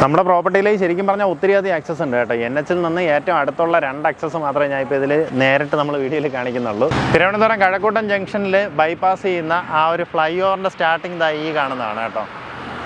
നമ്മുടെ പ്രോപ്പർട്ടിയിൽ ശരിക്കും പറഞ്ഞാൽ ഒത്തിരി അധികം ആക്സസ് ഉണ്ട് കേട്ടോ. എൻ എച്ചിൽ നിന്ന് ഏറ്റവും അടുത്തുള്ള രണ്ട് ആക്സസ് മാത്രമേ ഞാൻ ഇപ്പോൾ ഇതിൽ നേരിട്ട് നമ്മൾ വീഡിയോയിൽ കാണിക്കുന്നുള്ളൂ. തിരുവനന്തപുരം കഴക്കൂട്ടം ജംഗ്ഷനിൽ ബൈപ്പാസ് ചെയ്യുന്ന ആ ഒരു ഫ്ലൈ ഓവറിന്റെ സ്റ്റാർട്ടിംഗ് ഇതായി ഈ കാണുന്നതാണ് കേട്ടോ.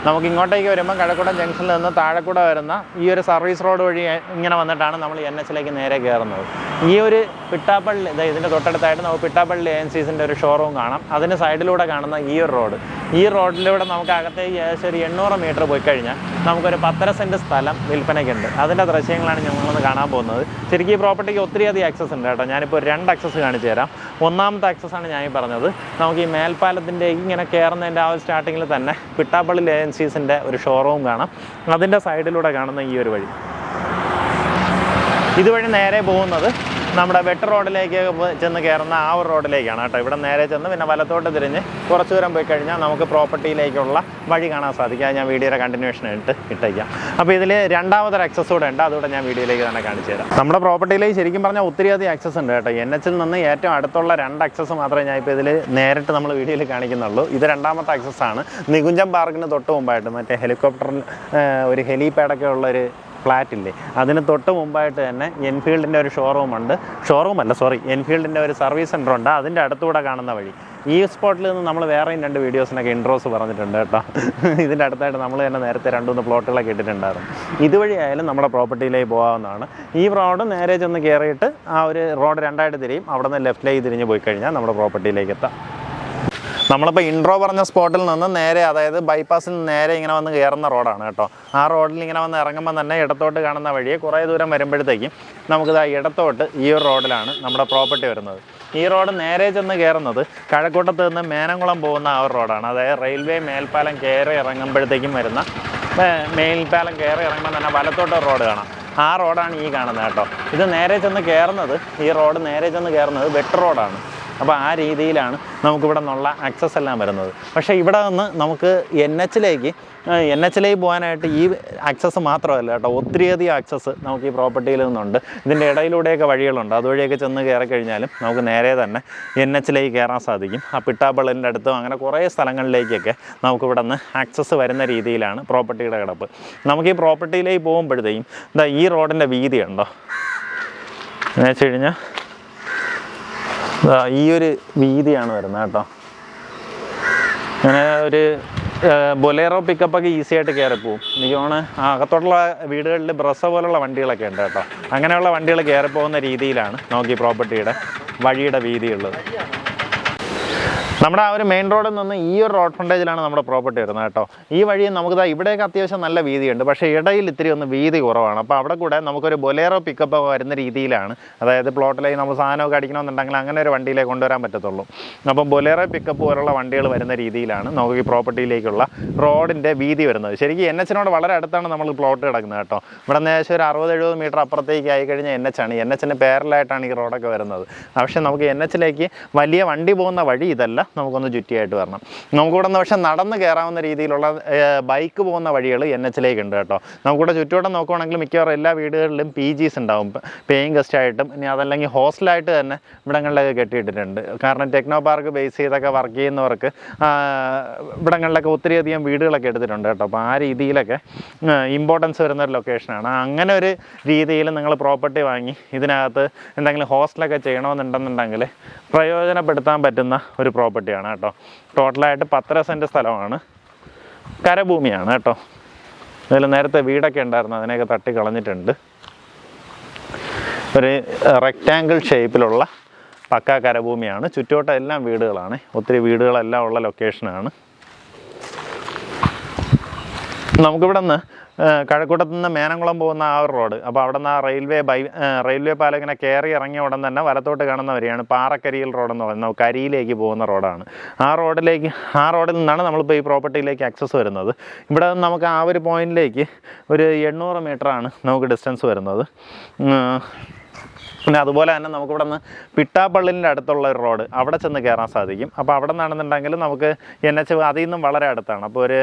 നമുക്ക് ഇങ്ങോട്ടേക്ക് വരുമ്പോൾ കഴക്കൂടം ജംഗ്ഷനിൽ നിന്ന് താഴെക്കൂടെ വരുന്ന ഈ ഒരു സർവീസ് റോഡ് വഴി ഇങ്ങനെ വന്നിട്ടാണ് നമ്മൾ എൻ എച്ചിലേക്ക് നേരെ കയറുന്നത്. ഈ ഒരു പിട്ടാപ്പള്ളി ഇതാ ഇതിന്റെ തൊട്ടടുത്തായിട്ട് നമുക്ക് പിട്ടാപ്പള്ളി ഏജൻസീസിന്റെ ഒരു ഷോറൂം കാണാം. അതിന് സൈഡിലൂടെ കാണുന്ന ഈ ഒരു റോഡ്. ഈ റോഡിലൂടെ നമുക്ക് അകത്തേക്ക് ഏകദേശം ഒരു എണ്ണൂറ് മീറ്റർ പോയി കഴിഞ്ഞാൽ നമുക്കൊരു പത്തര സെന്റ് സ്ഥലം വിൽപ്പനയ്ക്കുണ്ട്. അതിന്റെ ദൃശ്യങ്ങളാണ് ഞങ്ങളൊന്ന് കാണാൻ പോകുന്നത്. ശരിക്കും ഈ പ്രോപ്പർട്ടിക്ക് ഒത്തിരി അധികം ആക്സസ് ഉണ്ട് കേട്ടോ. ഞാനിപ്പോൾ രണ്ട് ആക്സസ് കാണിച്ചു തരാം. ഒന്നാമത്തെ ആക്സസ് ആണ് ഞാൻ ഈ പറഞ്ഞത്. നമുക്ക് ഈ മേൽപ്പാലത്തിന്റെ ഇങ്ങനെ കയറുന്നതിന്റെ ആ ഒരു സ്റ്റാർട്ടിങ്ങിൽ തന്നെ പിട്ടാപ്പള്ളി ഏജൻസീസിന്റെ ഒരു ഷോറൂം കാണാം. അതിന്റെ സൈഡിലൂടെ കാണുന്ന ഈ ഒരു വഴി. ഇതുവഴി നേരെ പോകുന്നത് നമ്മുടെ വെട്ട റോഡിലേക്ക് ചെന്ന് കയറുന്ന ആ ഒരു റോഡിലേക്കാണ് കേട്ടോ. ഇവിടെ നേരെ ചെന്ന് പിന്നെ വലത്തോട്ട് തിരിഞ്ഞ് കുറച്ച് ദൂരം പോയി കഴിഞ്ഞാൽ നമുക്ക് പ്രോപ്പർട്ടിയിലേക്കുള്ള വഴി കാണാൻ സാധിക്കും. ഞാൻ വീഡിയോയുടെ കണ്ടിന്യൂഷൻ ഇട്ട് ഇട്ടേക്കാം. അപ്പോൾ ഇതിൽ രണ്ടാമതൊരു ആക്സസ് കൂടെ ഉണ്ട്. അതുകൂടെ ഞാൻ വീഡിയോയിലേക്ക് തന്നെ കാണിച്ചു തരാം. നമ്മുടെ പ്രോപ്പർട്ടിയിലേക്ക് ശരിക്കും പറഞ്ഞാൽ ഒത്തിരി അധികം ആക്സസ് ഉണ്ട് കേട്ടോ. എൻ എച്ചിൽ നിന്ന് ഏറ്റവും അടുത്തുള്ള രണ്ട് ആക്സസ് മാത്രമേ ഞാൻ ഇപ്പോൾ ഇതിൽ നേരിട്ട് നമ്മൾ വീഡിയോയിൽ കാണിക്കുന്നുള്ളൂ. ഇത് രണ്ടാമത്തെ ആക്സസ് ആണ്. നികുഞ്ചം പാർക്കിന് തൊട്ട് മുമ്പായിട്ട് മറ്റേ ഹെലികോപ്റ്ററിൽ ഒരു ഹെലിപാഡൊക്കെ ഉള്ള ഒരു ഫ്ലാറ്റ് ഇല്ലേ അതിന് തൊട്ട് മുമ്പായിട്ട് തന്നെ എൻഫീൽഡിന്റെ ഒരു ഷോറൂം ഉണ്ട്. ഷോറൂം അല്ല സോറി എൻഫീൽഡിന്റെ ഒരു സർവീസ് സെന്റർ ഉണ്ട്. അതിന്റെ അടുത്തൂടെ കാണുന്ന വഴി. ഈ സ്പോട്ടിൽ നിന്ന് നമ്മൾ വേറെയും രണ്ട് വീഡിയോസിനൊക്കെ ഇൻട്രോസ് പറഞ്ഞിട്ടുണ്ട് കേട്ടോ. ഇതിന്റെ അടുത്തായിട്ട് നമ്മൾ തന്നെ നേരത്തെ രണ്ടുമൂന്ന് പ്ലോട്ടുകളൊക്കെ ഇട്ടിട്ടുണ്ടായിരുന്നു. ഇതുവഴി ആയാലും നമ്മുടെ പ്രോപ്പർട്ടിയിലേക്ക് പോകാവുന്നതാണ്. ഈ റോഡ് നേരെ ചെന്ന് കയറിയിട്ട് ആ ഒരു റോഡ് രണ്ടായിട്ട് തിരിയും. അവിടെ നിന്ന് ലെഫ്റ്റിലേക്ക് തിരിഞ്ഞ് പോയി കഴിഞ്ഞാൽ നമ്മുടെ പ്രോപ്പർട്ടിയിലേക്ക് എത്താം. നമ്മളിപ്പോൾ ഇൻട്രോ പറഞ്ഞ സ്പോട്ടിൽ നിന്ന് നേരെ അതായത് ബൈപ്പാസിൽ നേരെ ഇങ്ങനെ വന്ന് കയറുന്ന റോഡാണ് കേട്ടോ. ആ റോഡിൽ ഇങ്ങനെ വന്ന് ഇറങ്ങുമ്പോൾ തന്നെ ഇടത്തോട്ട് കാണുന്ന വഴിയെ കുറേ ദൂരം വരുമ്പോഴത്തേക്കും നമുക്കിത് ഇടത്തോട്ട് ഈ ഒരു റോഡിലാണ് നമ്മുടെ പ്രോപ്പർട്ടി വരുന്നത്. ഈ റോഡ് നേരെ ചെന്ന് കയറുന്നത് കഴക്കൂട്ടത്ത് നിന്ന് മേനംകുളം പോകുന്ന ആ ഒരു റോഡാണ് അതായത് റെയിൽവേ മേൽപ്പാലം കയറി ഇറങ്ങുമ്പോഴത്തേക്കും വരുന്ന മേൽപ്പാലം കയറി ഇറങ്ങുമ്പോൾ തന്നെ വലത്തോട്ട് റോഡ് കാണാം. ആ റോഡാണ് ഈ കാണുന്നത് കേട്ടോ. ഇത് നേരെ ചെന്ന് കയറുന്നത് ഈ റോഡ് നേരെ ചെന്ന് കയറുന്നത് വെട്ട് റോഡാണ് അപ്പോൾ ആ രീതിയിലാണ് നമുക്കിവിടെ നിന്നുള്ള ആക്സസ് എല്ലാം വരുന്നത്. പക്ഷേ ഇവിടെ നിന്ന് നമുക്ക് എൻ എച്ചിലേക്ക് എൻ എച്ചിലേക്ക് പോകാനായിട്ട് ഈ ആക്സസ് മാത്രമല്ല കേട്ടോ ഒത്തിരിയധികം ആക്സസ് നമുക്ക് ഈ പ്രോപ്പർട്ടിയിൽ നിന്നുണ്ട്. ഇതിന്റെ ഇടയിലൂടെയൊക്കെ വഴികളുണ്ട്. അതുവഴിയൊക്കെ ചെന്ന് കയറി കഴിഞ്ഞാലും നമുക്ക് നേരെ തന്നെ എൻ എച്ചിലേക്ക് കയറാൻ സാധിക്കും. ആ പിട്ടാപ്പള്ളലിന്റെ അടുത്തും അങ്ങനെ കുറേ സ്ഥലങ്ങളിലേക്കൊക്കെ നമുക്ക് ഇവിടെ നിന്ന് ആക്സസ് വരുന്ന രീതിയിലാണ് പ്രോപ്പർട്ടിയുടെ കിടപ്പ്. നമുക്ക് ഈ പ്രോപ്പർട്ടിയിലേക്ക് പോകുമ്പോഴത്തേക്കും എന്താ ഈ റോഡിന്റെ വീതി ഉണ്ടോ എന്ന് വെച്ച് കഴിഞ്ഞാൽ ഈ ഒരു വീതിയാണ് വരുന്നത് കേട്ടോ. അങ്ങനെ ഒരു ബൊലേറോ പിക്കപ്പൊക്കെ ഈസി ആയിട്ട് കയറി പോകും എനിക്ക് ആ അകത്തോട്ടുള്ള വീടുകളിൽ ബ്രസ പോലുള്ള വണ്ടികളൊക്കെ ഉണ്ട് കേട്ടോ. അങ്ങനെയുള്ള വണ്ടികൾ കയറി പോകുന്ന രീതിയിലാണ്. നോക്കി പ്രോപ്പർട്ടിയുടെ വഴിയുടെ വീതിയുള്ളത്. നമ്മുടെ ആ ഒരു മെയിൻ റോഡിൽ നിന്ന് ഈ ഒരു റോഡ് ഫ്രണ്ടേജിലാണ് നമ്മുടെ പ്രോപ്പർട്ടി വരുന്നത് കേട്ടോ. ഈ വഴി നമുക്ക് ദാ അത്യാവശ്യം നല്ല വീതിയുണ്ട്. പക്ഷേ ഇടയിൽ ഇത്തിരി ഒന്ന് വീതി കുറവാണ്. അപ്പോൾ അവിടെ കൂടെ നമുക്കൊരു ബൊലേറോ പിക്കപ്പ് വരുന്ന രീതിയിലാണ്. അതായത് പ്ലോട്ടിലേക്ക് നമ്മൾ സാധനമൊക്കെ അടിക്കണമെന്നുണ്ടെങ്കിൽ അങ്ങനെ ഒരു വണ്ടിയിലേക്ക് കൊണ്ടുവരാൻ പറ്റത്തുള്ളൂ. അപ്പം ബൊലേറോ പിക്കപ്പ് പോലുള്ള വണ്ടികൾ വരുന്ന രീതിയിലാണ് നമുക്ക് ഈ പ്രോപ്പർട്ടിയിലേക്കുള്ള റോഡിന്റെ വീതി വരുന്നത്. ശരിക്കും എൻ എച്ചിനോട് വളരെ അടുത്താണ് നമ്മൾ പ്ലോട്ട് കിടക്കുന്നത് കേട്ടോ. ഇവിടെ ഏകദേശം ഒരു അറുപത് എഴുപത് മീറ്റർ അപ്പുറത്തേക്ക് ആയി കഴിഞ്ഞാൽ എൻ എച്ച് ആണ്. എൻ എച്ചിന്റെ പേരലായിട്ടാണ് ഈ റോഡൊക്കെ വരുന്നത്. പക്ഷേ നമുക്ക് എൻ എച്ചിലേക്ക് വലിയ വണ്ടി പോകുന്ന വഴി ഇതല്ല. നമുക്കൊന്ന് ചുറ്റിയായിട്ട് വരണം. നമുക്കിവിടെ നിന്ന് പക്ഷേ നടന്ന് കയറാവുന്ന രീതിയിലുള്ള ബൈക്ക് പോകുന്ന വഴികൾ എൻ എച്ചിലേക്ക് ഉണ്ട് കേട്ടോ. നമുക്കിവിടെ ചുറ്റുവട്ടം നോക്കുവാണെങ്കിൽ മിക്കവാറും എല്ലാ വീടുകളിലും പി ജീസ് ഉണ്ടാവും. പേയിങ് ഗസ്റ്റ് ആയിട്ടും ഇനി അതല്ലെങ്കിൽ ഹോസ്റ്റലായിട്ട് തന്നെ ഇവിടങ്ങളിലൊക്കെ കെട്ടിയിട്ടിട്ടുണ്ട്. കാരണം ടെക്നോ പാർക്ക് ബേസ് ചെയ്തൊക്കെ വർക്ക് ചെയ്യുന്നവർക്ക് ഇവിടങ്ങളിലൊക്കെ ഒത്തിരിയധികം വീടുകളൊക്കെ എടുത്തിട്ടുണ്ട് കേട്ടോ. അപ്പോൾ ആ രീതിയിലൊക്കെ ഇമ്പോർട്ടൻസ് വരുന്ന ഒരു ലൊക്കേഷനാണ് അങ്ങനെ ഒരു രീതിയിൽ നിങ്ങൾ പ്രോപ്പർട്ടി വാങ്ങി ഇതിനകത്ത് എന്തെങ്കിലും ഹോസ്റ്റലൊക്കെ ചെയ്യണമെന്നുണ്ടെന്നുണ്ടെങ്കിൽ പ്രയോജനപ്പെടുത്താൻ പറ്റുന്ന ഒരു പ്രോപ്പർട്ടിയാണ് കേട്ടോ. ടോട്ടലായിട്ട് പത്തര സെന്റ് സ്ഥലമാണ്. കരഭൂമിയാണ് കേട്ടോ. ഇതിൽ നേരത്തെ വീടൊക്കെ ഉണ്ടായിരുന്നു അതിനെയൊക്കെ തട്ടി കളഞ്ഞിട്ടുണ്ട്. ഒരു റെക്റ്റാങ്കിൾ ഷേപ്പിലുള്ള പക്കാ കരഭൂമിയാണ്. ചുറ്റോട്ടെല്ലാം വീടുകളാണ്. ഒത്തിരി വീടുകളെല്ലാം ഉള്ള ലൊക്കേഷനാണ് നമുക്കിവിടെ നിന്ന് കഴക്കൂട്ടത്തു നിന്ന് മേനംകുളം പോകുന്ന ആ ഒരു റോഡ്. അപ്പോൾ അവിടെ നിന്ന് ആ റെയിൽവേ ബൈ റെയിൽവേ പാലം ഇങ്ങനെ കയറി ഇറങ്ങിയ ഉടൻ തന്നെ വലത്തോട്ട് കാണുന്ന വരികയാണ് പാറക്കരിയിൽ റോഡ് എന്ന് പറയുന്നത്. കരിയിലേക്ക് പോകുന്ന റോഡാണ്. ആ റോഡിലേക്ക് ആ റോഡിൽ നിന്നാണ് നമ്മളിപ്പോൾ ഈ പ്രോപ്പർട്ടിയിലേക്ക് ആക്സസ് വരുന്നത്. ഇവിടെ നമുക്ക് ആ ഒരു പോയിന്റിലേക്ക് ഒരു എണ്ണൂറ് മീറ്ററാണ് നമുക്ക് ഡിസ്റ്റൻസ് വരുന്നത്. പിന്നെ അതുപോലെ തന്നെ നമുക്കിവിടെ നിന്ന് പിട്ടാപ്പള്ളിന്റെ അടുത്തുള്ള ഒരു റോഡ് അവിടെ ചെന്ന് കയറാൻ സാധിക്കും. അപ്പോൾ അവിടെ നിന്നാണെന്നുണ്ടെങ്കിൽ നമുക്ക് എൻ എച്ച് അതിൽ നിന്നും വളരെ അടുത്താണ്. അപ്പോൾ ഒരു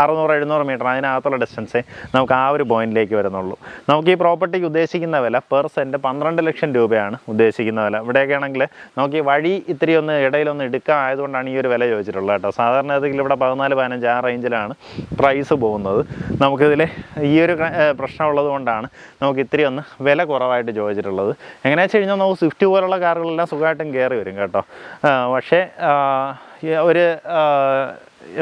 അറുന്നൂറ് എഴുന്നൂറ് മീറ്റർ അതിനകത്തുള്ള ഡിസ്റ്റൻസേ നമുക്ക് ആ ഒരു പോയിന്റിലേക്ക് വരുന്നുള്ളൂ. നമുക്ക് ഈ പ്രോപ്പർട്ടിക്ക് ഉദ്ദേശിക്കുന്ന വില പെർ സെന്റ് പന്ത്രണ്ട് ലക്ഷം രൂപയാണ് ഉദ്ദേശിക്കുന്ന വില. ഇവിടെയൊക്കെ ആണെങ്കിൽ നമുക്ക് ഈ വഴി ഇത്തിരി ഒന്ന് ഇടയിലൊന്ന് എടുക്കാൻ ആയതുകൊണ്ടാണ് ഈ ഒരു വില ചോദിച്ചിട്ടുള്ളത് കേട്ടോ. സാധാരണ ഏതെങ്കിലും ഇവിടെ പതിനാല് പതിനഞ്ച് ആ റേഞ്ചിലാണ് പ്രൈസ് പോകുന്നത്. നമുക്കിതിൽ ഈ ഒരു പ്രശ്നമുള്ളത് കൊണ്ടാണ് നമുക്ക് ഇത്തിരി ഒന്ന് വില കുറവായിട്ട് ചോദിച്ചിട്ടുള്ളത്. എങ്ങനെയാണെന്ന് വെച്ച് കഴിഞ്ഞാൽ നമുക്ക് സ്വിഫ്റ്റ് പോലുള്ള കാറുകളെല്ലാം സുഖമായിട്ടും കയറി വരും കേട്ടോ. പക്ഷേ ഒരു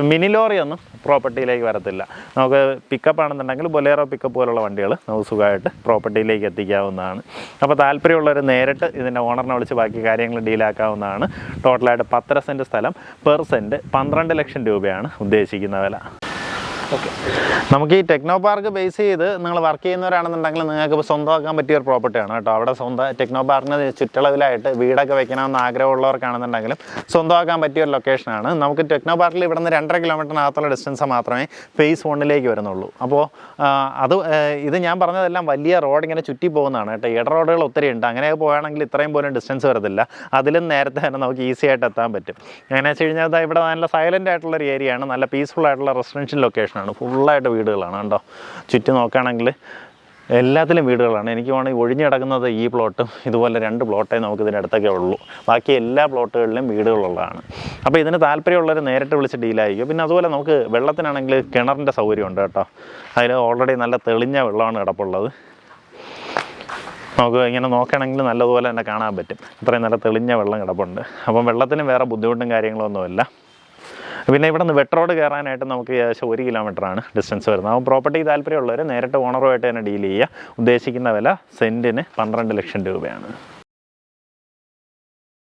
മിനി ലോറി ഒന്നും പ്രോപ്പർട്ടിയിലേക്ക് വരത്തില്ല. നമുക്ക് പിക്കപ്പ് ആണെന്നുണ്ടെങ്കിൽ ബൊലേറോ പിക്കപ്പ് പോലുള്ള വണ്ടികൾ നമുക്ക് സുഖമായിട്ട് പ്രോപ്പർട്ടിയിലേക്ക് എത്തിക്കാവുന്നതാണ്. അപ്പോൾ താല്പര്യമുള്ളവർ നേരിട്ട് ഇതിന്റെ ഓണറിനെ വിളിച്ച് ബാക്കി കാര്യങ്ങൾ ഡീലാക്കാവുന്നതാണ്. ടോട്ടലായിട്ട് പത്തര സെന്റ് സ്ഥലം പെർ സെന്റ് പന്ത്രണ്ട് ലക്ഷം രൂപയാണ് ഉദ്ദേശിക്കുന്ന വില. ഓക്കെ നമുക്ക് ഈ ടെക്നോ പാർക്ക് ബേസ് ചെയ്ത് നിങ്ങൾ വർക്ക് ചെയ്യുന്നവരാണെന്നുണ്ടെങ്കിൽ നിങ്ങൾക്ക് സ്വന്തമാക്കാൻ പറ്റിയ ഒരു പ്രോപ്പർട്ടിയാണ് കേട്ടോ. അവിടെ സ്വന്തം ടെക്നോ പാർക്കിന് ചുറ്റളവിലായിട്ട് വീടൊക്കെ വെക്കണമെന്ന് ആഗ്രഹമുള്ളവർക്കാണെന്നുണ്ടെങ്കിലും സ്വന്തമാക്കാൻ പറ്റിയ ഒരു ലൊക്കേഷനാണ് നമുക്ക് ടെക്നോ പാർക്കിൽ ഇവിടെ നിന്ന് രണ്ടര കിലോമീറ്ററിനകത്തുള്ള ഡിസ്റ്റൻസ് മാത്രമേ ഫേസ് വണ്ണിലേക്ക് വരുന്നുള്ളൂ. അപ്പോൾ അത് ഇത് ഞാൻ പറഞ്ഞതെല്ലാം വലിയ റോഡ് ഇങ്ങനെ ചുറ്റി പോകുന്നതാണ് കേട്ടോ. ഇട റോഡുകൾ ഒത്തിരി ഉണ്ട്. അങ്ങനെ പോവുകയാണെങ്കിൽ ഇത്രയും പോലും ഡിസ്റ്റൻസ് വരത്തില്ല. അതിലും നേരത്തെ തന്നെ നമുക്ക് ഈസി ആയിട്ട് എത്താൻ പറ്റും. എങ്ങനെയാണെന്ന് വെച്ച് കഴിഞ്ഞാൽ ഇവിടെ നല്ല സൈലന്റ് ആയിട്ടുള്ള ഒരു ഏരിയയാണ് നല്ല പീസ്ഫുൾ ആയിട്ടുള്ള റെസിഡൻഷ്യൽ ലൊക്കേഷനാണ് ഫുള്ളായിട്ട് വീടുകളാണ് കണ്ടോ? ചുറ്റും നോക്കുകയാണെങ്കിൽ എല്ലാത്തിലും വീടുകളാണ്. എനിക്ക് വേണമെങ്കിൽ ഒഴിഞ്ഞു കിടക്കുന്നത് ഈ പ്ലോട്ടും ഇതുപോലെ രണ്ട് പ്ലോട്ടേ നമുക്ക് ഇതിന്റെ അടുത്തൊക്കെ ഉള്ളൂ. ബാക്കി എല്ലാ പ്ലോട്ടുകളിലും വീടുകളുള്ളതാണ്. അപ്പോൾ ഇതിന് താല്പര്യമുള്ളവർ നേരിട്ട് വിളിച്ച് ഡീലായിരിക്കും പിന്നെ അതുപോലെ നമുക്ക് വെള്ളത്തിനാണെങ്കിൽ കിണറിന്റെ സൗകര്യമുണ്ട് കേട്ടോ. അതിൽ ഓൾറെഡി നല്ല തെളിഞ്ഞ വെള്ളമാണ് കിടപ്പുള്ളത്. നമുക്ക് ഇങ്ങനെ നോക്കുകയാണെങ്കിൽ നല്ലതുപോലെ തന്നെ കാണാൻ പറ്റും. ഇത്രയും നല്ല തെളിഞ്ഞ വെള്ളം കിടപ്പുണ്ട്. അപ്പം വെള്ളത്തിന് വേറെ ബുദ്ധിമുട്ടും കാര്യങ്ങളൊന്നുമില്ല. പിന്നെ ഇവിടെ നിന്ന് വെട്ട് റോഡ് കയറാനായിട്ട് നമുക്ക് ഏകദേശം ഒരു കിലോമീറ്ററാണ് ഡിസ്റ്റൻസ് വരുന്നത്. അപ്പോൾ പ്രോപ്പർട്ടി താല്പര്യമുള്ളവർ നേരിട്ട് ഓണറുമായിട്ട് തന്നെ ഡീൽ ചെയ്യുക. ഉദ്ദേശിക്കുന്ന വില സെന്റിന് പന്ത്രണ്ട് ലക്ഷം രൂപയാണ്.